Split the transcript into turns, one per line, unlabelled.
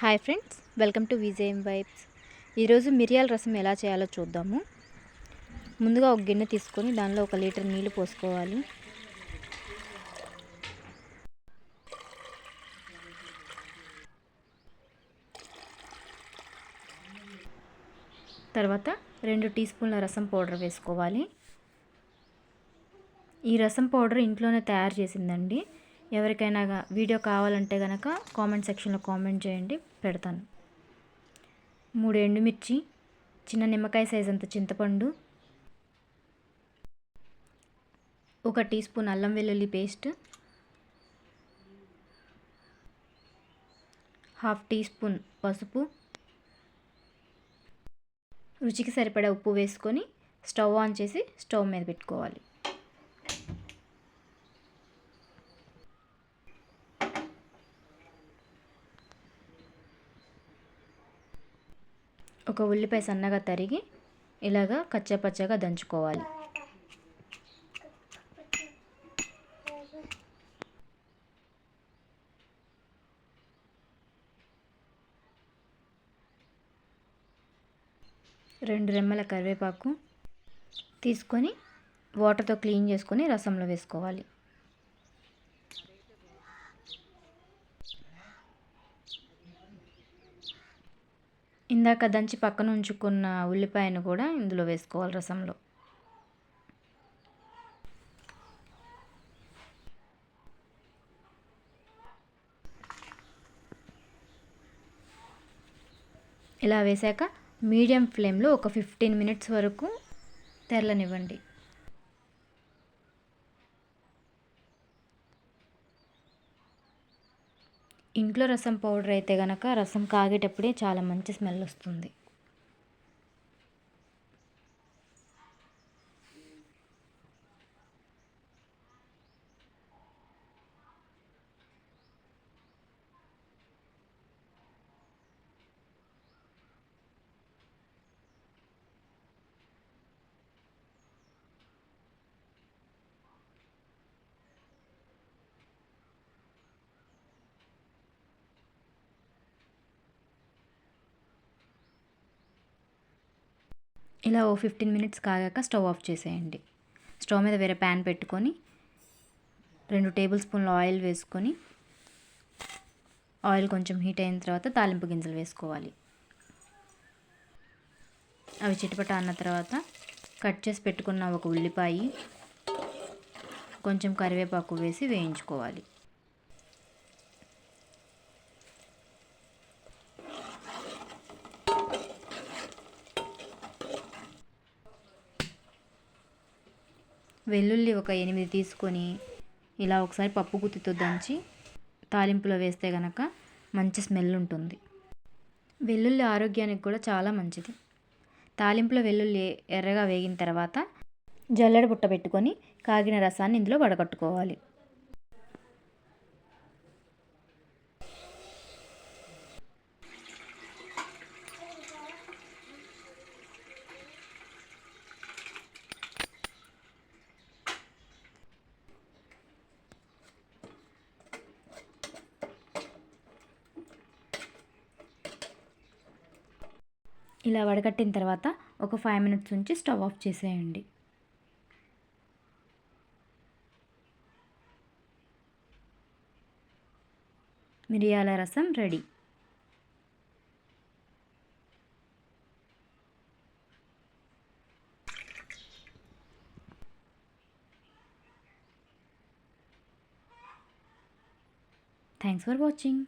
Hi friends welcome to Vijayam vibes. ఈరోజు మిరియాల రసం ఎలా చేయాలో చూద్దాము. ముందుగా ఒక గిన్నె తీసుకొని దానిలో ఒక లీటర్ నీళ్ళు పోసుకోవాలి. తర్వాత రెండు టీ స్పూన్ల రసం పౌడర్ వేసుకోవాలి. ఈ రసం పౌడర్ ఇంట్లోనే తయారు చేసిందండి. ఎవరికైనా వీడియో కావాలంటే కనుక కామెంట్ సెక్షన్లో కామెంట్ చేయండి పెడతాను. మూడు ఎండుమిర్చి చిన్న నిమ్మకాయ సైజ్ అంత చింతపండు ఒక టీ స్పూన్ అల్లం వెల్లుల్లి పేస్ట్ హాఫ్ టీ స్పూన్ పసుపు రుచికి సరిపడా ఉప్పు వేసుకొని స్టవ్ ఆన్ చేసి స్టవ్ మీద పెట్టుకోవాలి. ఒక ఉల్లిపాయ సన్నగా తరిగి ఇలాగా కచ్చపచ్చగా దంచుకోవాలి. రెండు రెమ్మల కరివేపాకు తీసుకొని వాటర్తో క్లీన్ చేసుకొని రసంలో వేసుకోవాలి. ఇందాక దంచి పక్కన ఉంచుకున్న ఉల్లిపాయను కూడా ఇందులో వేసుకోవాలి రసంలో. ఇలా వేసాక మీడియం ఫ్లేమ్లో ఒక ఫిఫ్టీన్ మినిట్స్ వరకు తెరలనివ్వండి. ఇంట్లో రసం పౌడర్ అయితే కనుక రసం కాగేటప్పుడే చాలా మంచి స్మెల్ వస్తుంది. ఇలా ఓ ఫిఫ్టీన్ మినిట్స్ కాగాక స్టవ్ ఆఫ్ చేసేయండి. స్టవ్ మీద వేరే ప్యాన్ పెట్టుకొని రెండు టేబుల్ స్పూన్ల ఆయిల్ వేసుకొని ఆయిల్ కొంచెం హీట్ అయిన తర్వాత తాలింపు గింజలు వేసుకోవాలి. అవి చిటపట అన్న తర్వాత కట్ చేసి పెట్టుకున్న ఒక ఉల్లిపాయ కొంచెం కరివేపాకు వేసి వేయించుకోవాలి. వెల్లుల్లి ఒక ఎనిమిది తీసుకొని ఇలా ఒకసారి పప్పు గుత్తితో దంచి తాలింపులో వేస్తే కనుక మంచి స్మెల్ ఉంటుంది. వెల్లుల్లి ఆరోగ్యానికి కూడా చాలా మంచిది. తాలింపులో వెల్లుల్లి ఎర్రగా వేగిన తర్వాత జల్లెడ బుట్ట పెట్టుకొని కాగిన రసాన్ని ఇందులో వడగట్టుకోవాలి. ఇలా వడగట్టిన తర్వాత ఒక ఫైవ్ మినిట్స్ ఉంచి స్టవ్ ఆఫ్ చేసేయండి. మిరియాల రసం రెడీ. Thanks for watching